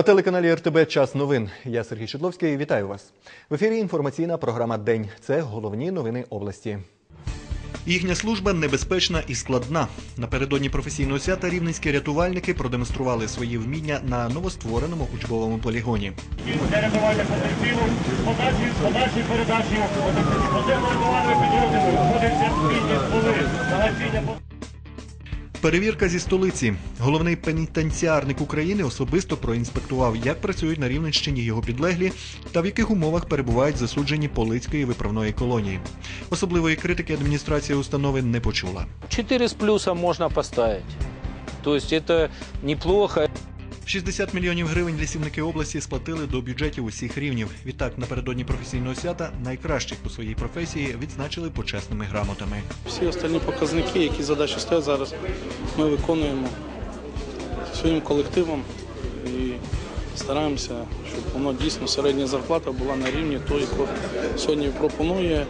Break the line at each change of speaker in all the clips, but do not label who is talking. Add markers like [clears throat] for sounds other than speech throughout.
На телеканалі РТБ Час новин. Я Сергій Шедловський. Вітаю вас. В ефірі інформаційна програма День. Це головні новини області. Їхня служба небезпечна і складна. Напередодні професійного свята рівненські рятувальники продемонстрували свої вміння на новоствореному учбовому полігоні.
Перебивання потерпілу, подачі, подачі передачі, поземно-рятувальної підрозділу, вводиться спільні стволи, загасіння по-
Перевірка зі столиці. Головний пенітенціарник України особисто проінспектував, як працюють на Рівненщині його підлеглі та в яких умовах перебувають засуджені Полицької виправної колонії. Особливої критики адміністрація установи не почула.
Чотири з плюсом можна поставити. То це неплохо.
60 мільйонів гривень лісівники області сплатили до бюджетів усіх рівнів. Відтак, напередодні професійного свята найкращих по своїй професії відзначили почесними грамотами.
Всі остальні показники, які задачі стоять зараз, ми виконуємо своїм колективом і стараємося, щоб воно дійсно середня зарплата була на рівні того, яку сьогодні пропонує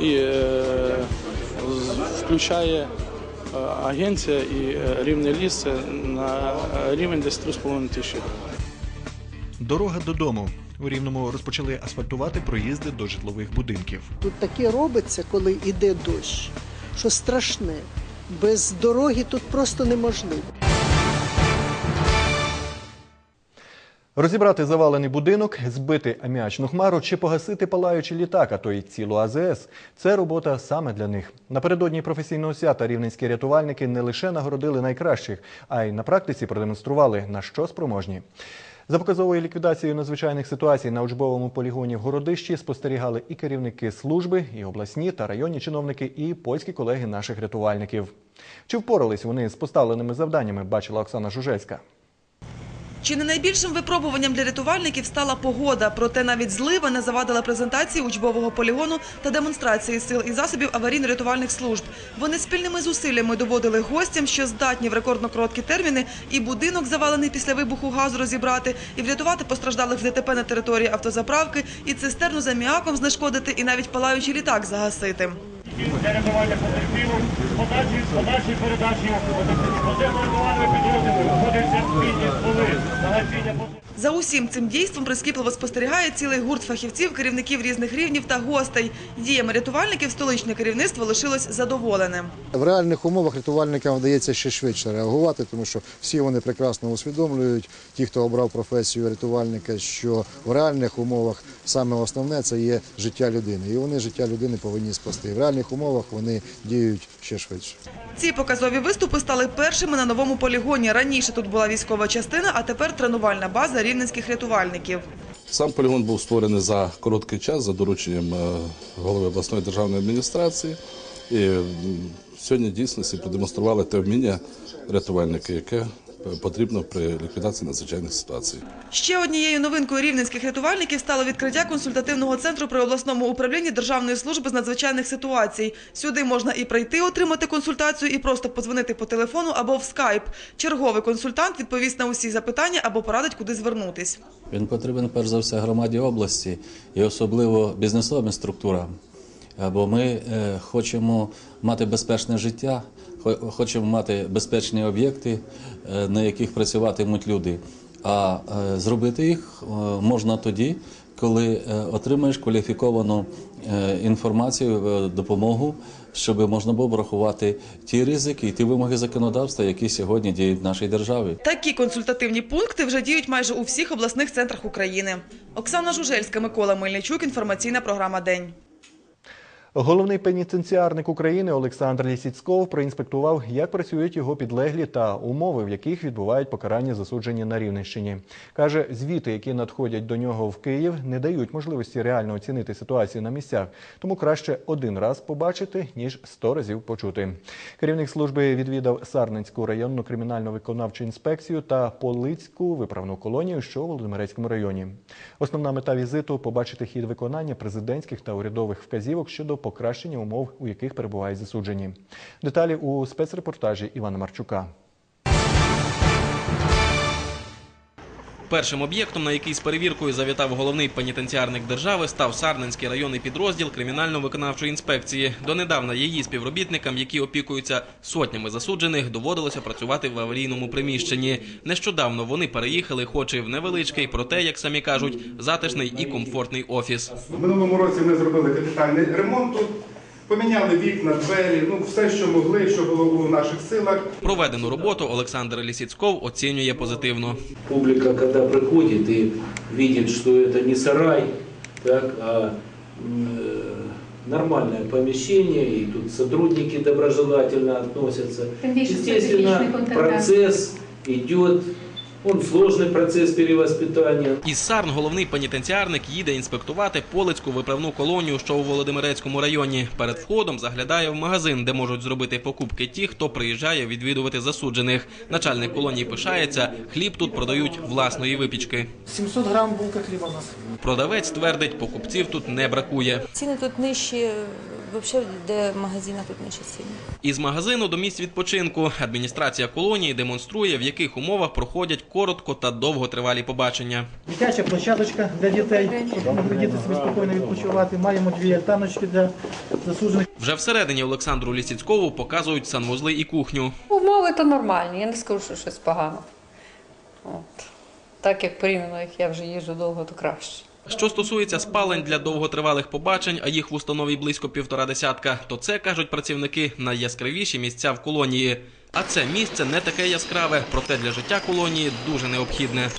і е, включає агенція і е, рівне ліс це на е, рівень десь 3,5 тисячі.
Дорога додому. У Рівному розпочали асфальтувати проїзди до житлових будинків.
Тут таке робиться, коли йде дощ, що страшне. Без дороги тут просто неможливо.
Розібрати завалений будинок, збити аміачну хмару чи погасити палаючий літак, а то й цілу АЗС – це робота саме для них. Напередодні професійного свята рівненські рятувальники не лише нагородили найкращих, а й на практиці продемонстрували, на що спроможні. За показовою ліквідацією надзвичайних ситуацій на учбовому полігоні в Городищі спостерігали і керівники служби, і обласні та районні чиновники, і польські колеги наших рятувальників. Чи впорались вони з поставленими завданнями, бачила Оксана Жужельська.
Чи не найбільшим випробуванням для рятувальників стала погода, проте навіть злива не завадила презентації учбового полігону та демонстрації сил і засобів аварійно-рятувальних служб. Вони спільними зусиллями доводили гостям, що здатні в рекордно короткі терміни і будинок, завалений після вибуху газу, розібрати, і врятувати постраждалих в ДТП на території автозаправки, і цистерну з аміаком знешкодити, і навіть палаючий літак загасити.
Перебивання потерпілу, подачі, подачі передачі, поземно-рятувальної підрозділу, вводиться спільні стволи, загасіння по-
За усім цим дійством прискіпливо спостерігає цілий гурт фахівців, керівників різних рівнів та гостей. Діями рятувальників столичне керівництво лишилось задоволеним.
В реальних умовах рятувальникам вдається ще швидше реагувати, тому що всі вони прекрасно усвідомлюють, ті, хто обрав професію рятувальника, що в реальних умовах саме основне це є життя людини. І вони життя людини повинні спасти. В реальних умовах вони діють ще швидше.
Ці показові виступи стали першими на новому полігоні. Раніше тут була військова частина, а тепер тренувальна база рівненських рятувальників.
Сам полігон був створений за короткий час за дорученням е, голови обласної державної адміністрації. І сьогодні дійсно продемонстрували те вміння рятувальники, яке потрібно при ліквідації надзвичайних ситуацій.
Ще однією новинкою рівненських рятувальників стало відкриття консультативного центру при обласному управлінні Державної служби з надзвичайних ситуацій. Сюди можна і прийти отримати консультацію, і просто подзвонити по телефону або в скайп. Черговий консультант відповість на усі запитання або порадить, куди звернутись.
Він потрібен перш за все громаді області і особливо бізнесовим структурам. Бо ми е, хочемо мати безпечне життя, хочемо мати безпечні об'єкти, е, на яких працюватимуть люди. А е, зробити їх е, можна тоді, коли отримаєш кваліфіковану інформацію, допомогу, щоб можна було врахувати ті ризики і ті вимоги законодавства, які сьогодні діють в нашій державі.
Такі консультативні пункти вже діють майже у всіх обласних центрах України. Оксана Жужельська, Микола Мельничук. Інформаційна програма День.
Головний пенітенціарник України Олександр Лісіцьков проінспектував, як працюють його підлеглі та умови, в яких відбувають покарання засуджені на Рівненщині. Каже, звіти, які надходять до нього в Київ, не дають можливості реально оцінити ситуацію на місцях, тому краще один раз побачити ніж сто разів почути. Керівник служби відвідав Сарненську районну кримінально-виконавчу інспекцію та Полицьку виправну колонію, що у Володимирецькому районі. Основна мета візиту побачити хід виконання президентських та урядових вказівок щодо покращення умов, у яких перебувають засуджені. Деталі у спецрепортажі Івана Марчука.
Першим об'єктом, на який з перевіркою завітав головний пенітенціарник держави, став Сарненський районний підрозділ кримінально-виконавчої інспекції. Донедавна її співробітникам, які опікуються сотнями засуджених, доводилося працювати в аварійному приміщенні. Нещодавно вони переїхали, хоч і в невеличкий, проте, як самі кажуть, затишний і комфортний офіс.
В минулому році ми зробили капітальний ремонт тут, поміняли вікна, двері, ну все, що могли, що було у наших силах.
Проведену роботу Олександр Лісіцков оцінює позитивно.
публика, когда приходит и видит, что это не сарай, так, а м, э, нормальное помещение, и тут сотрудники доброжелательно относятся.
Тем более, что
Естественно,
специфичный контент.
процесс идет, он сложный процесс перевоспитания.
Із Сарн головний пенітенціарник їде інспектувати Полицьку виправну колонію, що у Володимирецькому районі. Перед входом заглядає в магазин, де можуть зробити покупки ті, хто приїжджає відвідувати засуджених. Начальник колонії пишається, хліб тут продають власної випічки.
700 грам булка хліба у нас.
Продавець твердить, покупців тут не бракує.
Ціни тут нижчі, взагалі, де в магазинах тут нижчі ціни.
Із магазину до місць відпочинку адміністрація колонії демонструє, в яких умовах проходять коротко та довготривалі побачення.
Дитяча площадочка для дітей, щоб могли діти собі спокійно відпочивати. Маємо дві альтаночки для засуджених.
Вже всередині Олександру Лісіцькову показують санвузли і кухню.
Умови то нормальні, я не скажу, що щось погано. От. Так як порівняно, як я вже їжджу довго, то краще.
Що стосується спалень для довготривалих побачень, а їх в установі близько півтора десятка, то це кажуть працівники найяскравіші місця в колонії. А це місце не таке яскраве, проте для життя колонії дуже необхідне.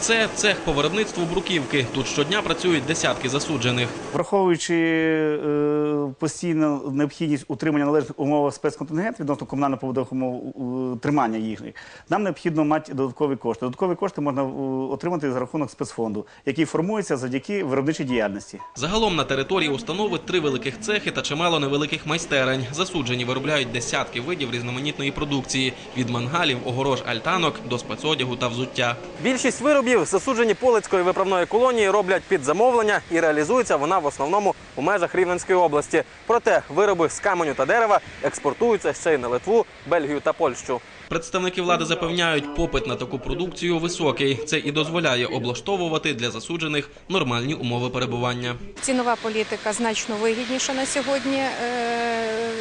Це цех по виробництву бруківки. Тут щодня працюють десятки засуджених.
Враховуючи е, постійну необхідність утримання належних умов спецконтингенту відносно комунально-побудових умов е, тримання їхніх, нам необхідно мати додаткові кошти. Додаткові кошти можна отримати за рахунок спецфонду, який формується завдяки виробничій діяльності.
Загалом на території установи три великих цехи та чимало невеликих майстерень. Засуджені виробляють десятки видів різноманітної продукції від мангалів, огорож, альтанок до спецодягу та взуття. Більшість виробів засуджені Полицької виправної колонії роблять під замовлення і реалізується вона в основному у межах Рівненської області. Проте вироби з каменю та дерева експортуються ще й на Литву, Бельгію та Польщу. Представники влади запевняють, попит на таку продукцію високий. Це і дозволяє облаштовувати для засуджених нормальні умови перебування.
Цінова політика значно вигідніша на сьогодні е,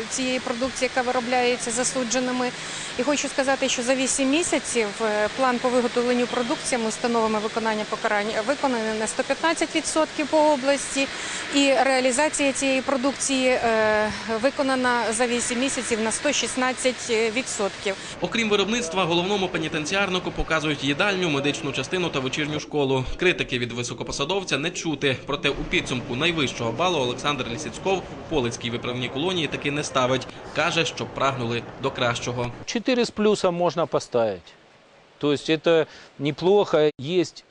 цієї продукції, яка виробляється засудженими. І хочу сказати, що за 8 місяців е, план по виготовленню продукції ми установами виконання покарання виконаний на 115% по області, і реалізація цієї продукції е, виконана за 8 місяців на 116%.
Окрім виробництва, головному пенітенціарнику показують їдальню, медичну частину та вечірню школу. Критики від високопосадовця не чути. Проте у підсумку найвищого балу Олександр Лісіцьков Полицькій виправній колонії таки не ставить. Каже, що прагнули до кращого.
Четыре с плюсом можно поставить. То есть это неплохо. Есть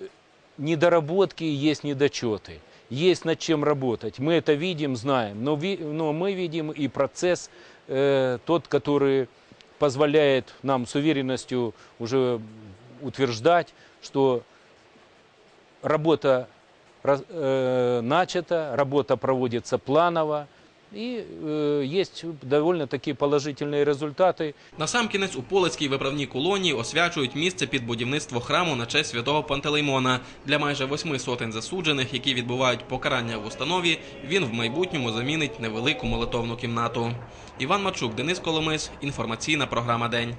недоработки, есть недочеты. Есть над чем работать. Мы это видим, знаем. Но, ви- но мы видим и процесс э, тот, который позволяет нам с уверенностью уже утверждать, что работа э, начата, работа проводится планово. И э, есть довольно-таки положительные результаты.
Насамкінець у Полицькій виправній колонії освячують місце під будівництво храму на честь святого Пантелеймона. Для майже восьми сотень засуджених, які відбувають покарання в установі, він в майбутньому замінить невелику молитовну кімнату. Іван Мачук, Денис Коломис. Інформаційна програма День.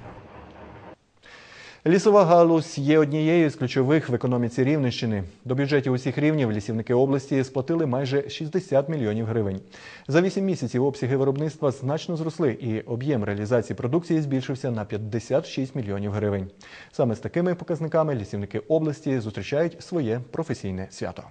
Лісова галузь є однією з ключових в економіці Рівненщини. До бюджетів усіх рівнів лісівники області сплатили майже 60 мільйонів гривень. За 8 місяців обсяги виробництва значно зросли, і об'єм реалізації продукції збільшився на 56 мільйонів гривень. Саме з такими показниками лісівники області зустрічають своє професійне свято.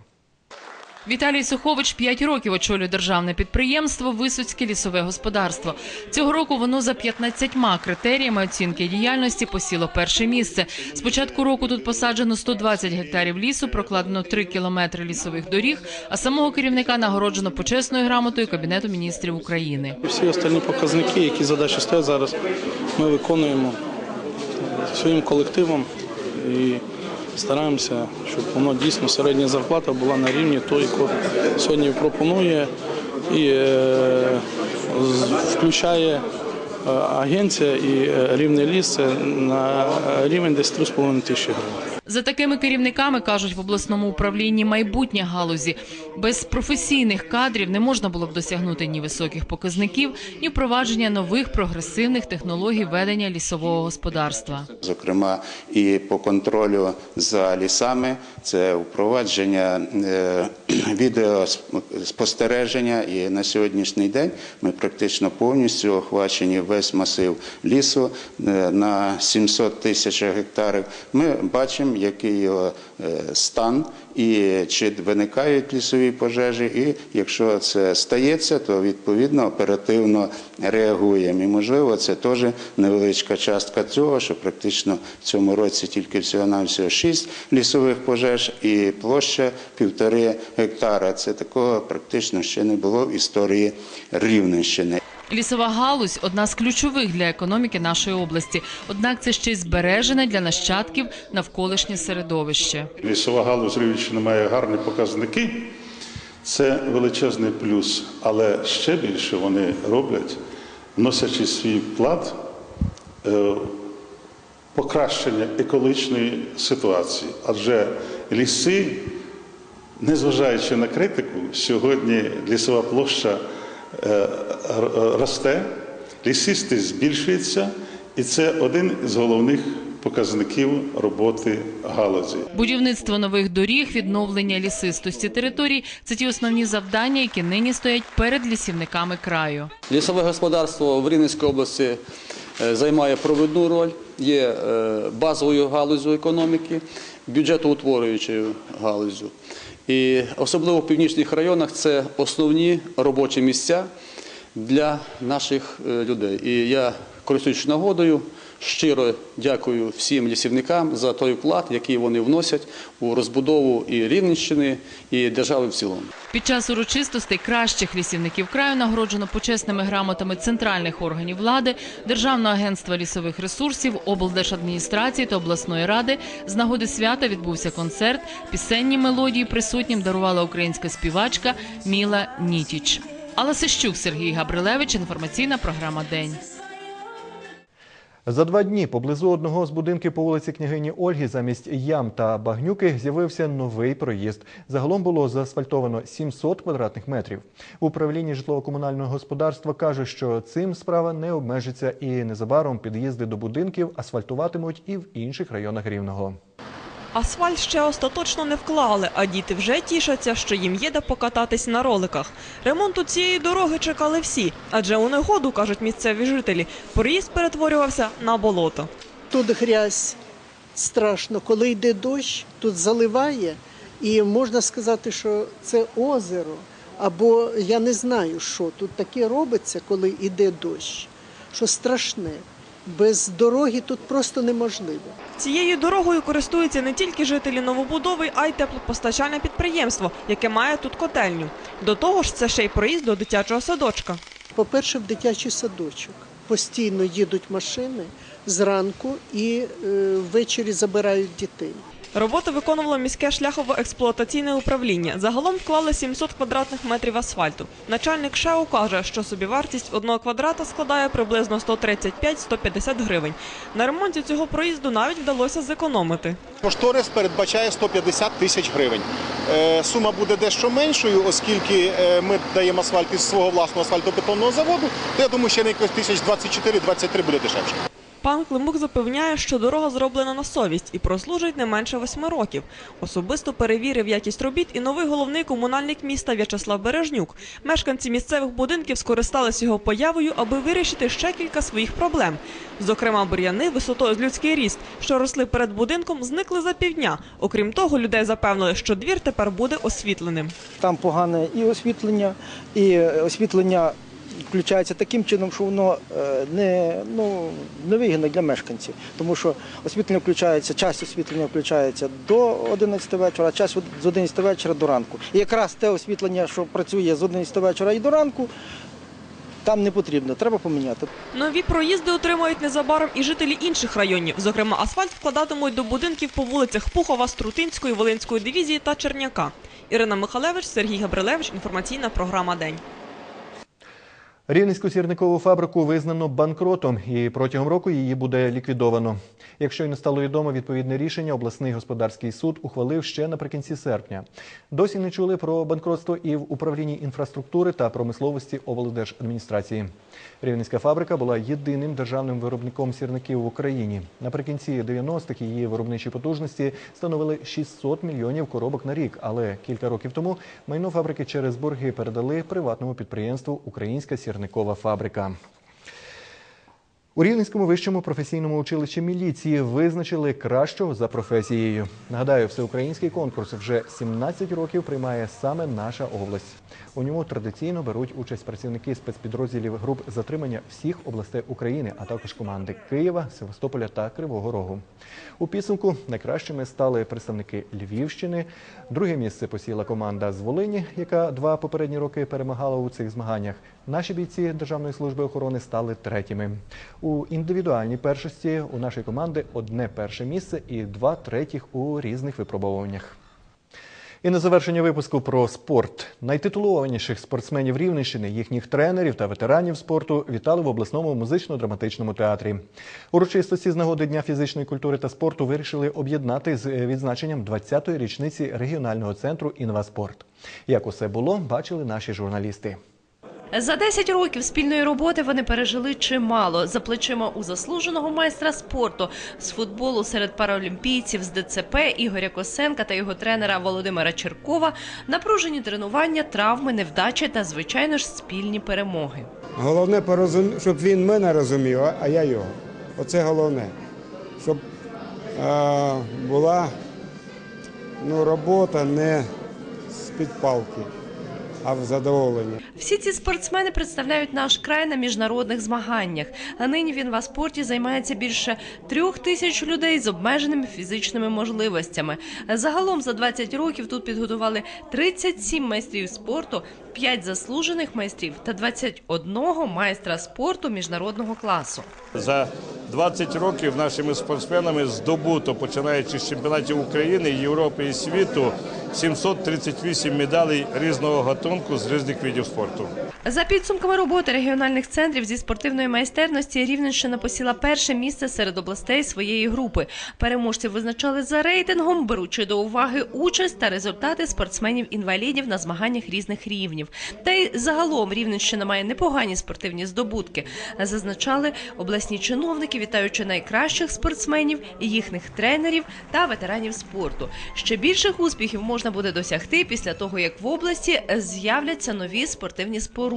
Віталій Сухович 5 років очолює державне підприємство Висоцьке лісове господарство. Цього року воно за 15 критеріями оцінки діяльності посіло перше місце. З початку року тут посаджено 120 гектарів лісу, прокладено 3 кілометри лісових доріг, а самого керівника нагороджено почесною грамотою Кабінету міністрів України.
Всі остальні показники, які задачі стоять зараз, ми виконуємо своїм колективом і стараємося, щоб воно дійсно середня зарплата була на рівні той, яку сьогодні пропонує і е, включає е, агенція і е, рівний ліс на рівень десь 3,5 тисячі гривень.
За такими керівниками кажуть в обласному управлінні майбутнє галузі. Без професійних кадрів не можна було б досягнути ні високих показників, ні впровадження нових прогресивних технологій ведення лісового господарства.
Зокрема, і по контролю за лісами, це впровадження е, [clears throat] відеоспостереження. І на сьогоднішній день ми практично повністю охвачені весь масив лісу е, на 700 тисяч гектарів. Ми бачимо, який його е, стан і чи виникають лісові пожежі. І якщо це стається, то відповідно оперативно реагуємо. І можливо, це теж невеличка частка цього, що практично в цьому році тільки всього-навсього 6 лісових пожеж і площа півтори гектара. Це такого практично ще не було в історії Рівненщини.
Лісова галузь одна з ключових для економіки нашої області. Однак це ще й збережене для нащадків навколишнє середовище.
Лісова галузь Рівненщини має гарні показники. Це величезний плюс, але ще більше вони роблять, вносячи свій вклад е, покращення екологічної ситуації. Адже ліси, незважаючи на критику, сьогодні лісова площа е, росте, лісистість збільшується, і це один з головних показників роботи галузі.
Будівництво нових доріг, відновлення лісистості територій це ті основні завдання, які нині стоять перед лісівниками краю.
Лісове господарство в Рівненській області е, займає провідну роль, є е, базовою галузю економіки, бюджетоутворюючою галузю. І особливо в північних районах це основні робочі місця для наших е, людей. І я, користуючись нагодою, щиро дякую всім лісівникам за той вклад, який вони вносять у розбудову і Рівненщини, і держави в цілому.
Під час урочистостей кращих лісівників краю нагороджено почесними грамотами центральних органів влади, Державного агентства лісових ресурсів, облдержадміністрації та обласної ради. З нагоди свята відбувся концерт. Пісенні мелодії присутнім дарувала українська співачка Міла Нітіч. Алла Сищук, Сергій Габрилевич. Інформаційна програма День.
За два дні поблизу одного з будинків по вулиці княгині Ольги замість ям та багнюки з'явився новий проїзд. Загалом було заасфальтовано 700 квадратних метрів. В управлінні житлово-комунального господарства каже, що цим справа не обмежиться і незабаром під'їзди до будинків асфальтуватимуть і в інших районах Рівного.
Асфальт ще остаточно не вклали, а діти вже тішаться, що їм є де покататись на роликах. Ремонту цієї дороги чекали всі, адже у негоду, кажуть місцеві жителі, проїзд перетворювався на болото.
Тут грязь страшно. Коли йде дощ, тут заливає, і можна сказати, що це озеро. Або я не знаю, що тут таке робиться, коли йде дощ, що страшне. Без дороги тут просто неможливо.
Цією дорогою користуються не тільки жителі новобудови, а й теплопостачальне підприємство, яке має тут котельню. До того ж, це ще й проїзд до дитячого садочка.
По-перше, в дитячий садочок постійно їдуть машини зранку і е, ввечері забирають дітей.
Роботи виконувало міське шляхово-експлуатаційне управління. Загалом вклали 700 квадратних метрів асфальту. Начальник ШЕУ каже, що собівартість одного квадрата складає приблизно 135-150 гривень. На ремонті цього проїзду навіть вдалося зекономити.
Кошторис передбачає 150 тисяч гривень. Е, Сума буде дещо меншою, оскільки е, ми даємо асфальт із свого власного асфальтобетонного заводу, то я думаю, ще на якось тисяч 24-23 буде дешевше.
Пан Климук запевняє, що дорога зроблена на совість і прослужить не менше восьми років. Особисто перевірив якість робіт і новий головний комунальник міста В'ячеслав Бережнюк. Мешканці місцевих будинків скористалися його появою, аби вирішити ще кілька своїх проблем. Зокрема, бур'яни висотою з людський ріст, що росли перед будинком, зникли за півдня. Окрім того, людей запевнили, що двір тепер буде освітленим.
Там погане і освітлення, і е, освітлення включається таким чином, що воно е, не, ну, не вигідно для мешканців. Тому що освітлення включається, часть освітлення включається до 11 вечора, а часть з 11 вечора до ранку. І якраз те освітлення, що працює з 11 вечора і до ранку, там не потрібно, треба поміняти.
Нові проїзди отримають незабаром і жителі інших районів. Зокрема, асфальт вкладатимуть до будинків по вулицях Пухова, Струтинської, Волинської дивізії та Черняка. Ірина Михалевич, Сергій Габрилевич. Інформаційна програма День.
Рівненську сірникову фабрику визнано банкротом і протягом року її буде ліквідовано. Якщо й не стало відомо відповідне рішення, обласний господарський суд ухвалив ще наприкінці серпня. Досі не чули про банкротство і в управлінні інфраструктури та промисловості облдержадміністрації. Рівненська фабрика була єдиним державним виробником сірників в Україні. Наприкінці 90-х її виробничі потужності становили 600 мільйонів коробок на рік. Але кілька років тому майно фабрики через борги передали приватному підприємству Українська сірникова фабрика. У Рівненському вищому професійному училищі міліції визначили кращого за професією. Нагадаю, всеукраїнський конкурс вже 17 років приймає саме наша область. У ньому традиційно беруть участь працівники спецпідрозділів груп затримання всіх областей України, а також команди Києва, Севастополя та Кривого Рогу. У підсумку найкращими стали представники Львівщини. Друге місце посіла команда з Волині, яка два попередні роки перемагала у цих змаганнях. Наші бійці Державної служби охорони стали третіми. У індивідуальній першості у нашої команди одне перше місце і два третіх у різних випробовуваннях. І на завершення випуску про спорт. Найтитулованіших спортсменів Рівненщини, їхніх тренерів та ветеранів спорту вітали в обласному музично-драматичному театрі. Урочистості з нагоди Дня фізичної культури та спорту вирішили об'єднати з відзначенням 20-ї річниці регіонального центру «Інваспорт». Як усе було, бачили наші журналісти.
За 10 років спільної роботи вони пережили чимало. За плечима у заслуженого майстра спорту з футболу серед паралімпійців з ДЦП Ігоря Косенка та його тренера Володимира Черкова напружені тренування, травми, невдачі та, звичайно ж, спільні перемоги.
Головне, щоб він мене розумів, а- я його. Оце головне. Щоб е, була ну, робота не з-під палки, а в задоволенні.
Всі ці спортсмени представляють наш край на міжнародних змаганнях. А нині в інваспорті займається більше трьох тисяч людей з обмеженими фізичними можливостями. Загалом за 20 років тут підготували 37 майстрів спорту, 5 заслужених майстрів та 21 майстра спорту міжнародного класу.
За 20 років нашими спортсменами здобуто, починаючи з чемпіонатів України, Європи і світу, 738 медалей різного гатунку з різних видів спорту.
За підсумками роботи регіональних центрів зі спортивної майстерності Рівненщина посіла перше місце серед областей своєї групи. Переможців визначали за рейтингом, беручи до уваги участь та результати спортсменів-інвалідів на змаганнях різних рівнів. Та й загалом Рівненщина має непогані спортивні здобутки. Зазначали обласні чиновники, вітаючи найкращих спортсменів, їхніх тренерів та ветеранів спорту. Ще більших успіхів можна буде досягти після того, як в області з'являться нові спортивні споруди.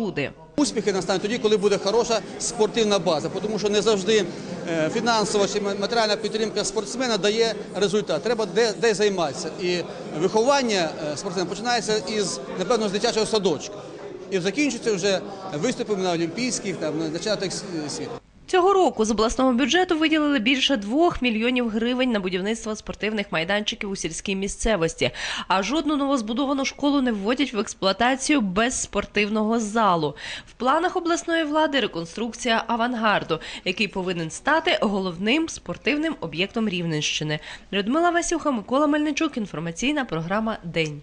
Успіхи настануть тоді, коли буде хороша спортивна база, тому що не завжди е, фінансова чи матеріальна підтримка спортсмена дає результат. Треба де, де займатися. І виховання е, спортсмена починається із, напевно, з дитячого садочка. І закінчується вже виступами на олімпійських, там, на чемпіонатах світу.
Цього року з обласного бюджету виділили більше двох мільйонів гривень на будівництво спортивних майданчиків у сільській місцевості. А жодну новозбудовану школу не вводять в експлуатацію без спортивного залу. В планах обласної влади реконструкція авангарду, який повинен стати головним спортивним об'єктом Рівненщини. Людмила Васюха, Микола Мельничук. Інформаційна програма День.